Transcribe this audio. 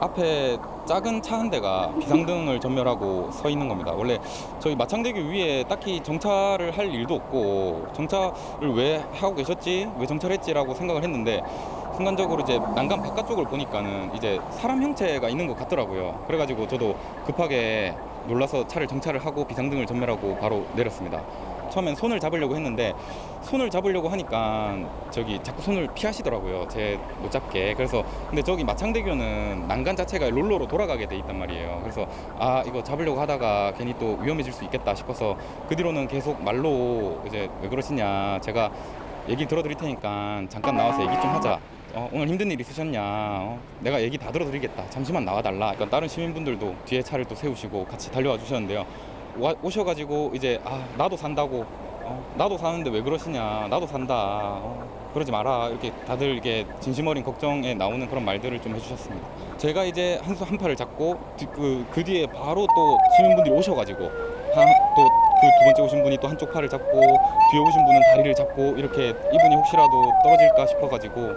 앞에 작은 차 한 대가 비상등을 전멸하고 서 있는 겁니다. 원래 저희 마창대교 위에 딱히 정차를 할 일도 없고 정차를 왜 하고 계셨지? 왜 정차했지라고 생각을 했는데 순간적으로 이제 난간 바깥쪽을 보니까는 이제 사람 형체가 있는 것 같더라고요. 그래가지고 저도 급하게 놀라서 차를 정차를 하고 비상등을 전멸하고 바로 내렸습니다. 처음엔 손을 잡으려고 했는데 손을 잡으려고 하니까 저기 자꾸 손을 피하시더라고요. 제 못 잡게. 그래서 근데 저기 마창대교는 난간 자체가 롤러로 돌아가게 돼 있단 말이에요. 그래서 아 이거 잡으려고 하다가 괜히 또 위험해질 수 있겠다 싶어서 그 뒤로는 계속 말로 이제 왜 그러시냐 제가 얘기 들어드릴 테니까 잠깐 나와서 얘기 좀 하자. 어, 오늘 힘든 일 있으셨냐? 어, 내가 얘기 다 들어드리겠다. 잠시만 나와달라. 그러니까 다른 시민분들도 뒤에 차를 또 세우시고 같이 달려와 주셨는데요. 와, 오셔가지고 이제 아 나도 산다고. 어, 나도 사는데 왜 그러시냐? 나도 산다. 어, 그러지 마라. 이렇게 다들 이렇게 진심 어린 걱정에 나오는 그런 말들을 좀 해주셨습니다. 제가 이제 한 수 한 팔을 잡고 뒤- 그, 그 뒤에 바로 또 시민분들이 오셔가지고 또 그두 번째 오신 분이 또 한쪽 팔을 잡고 뒤에 오신 분은 다리를 잡고 이렇게 이분이 혹시라도 떨어질까 싶어가지고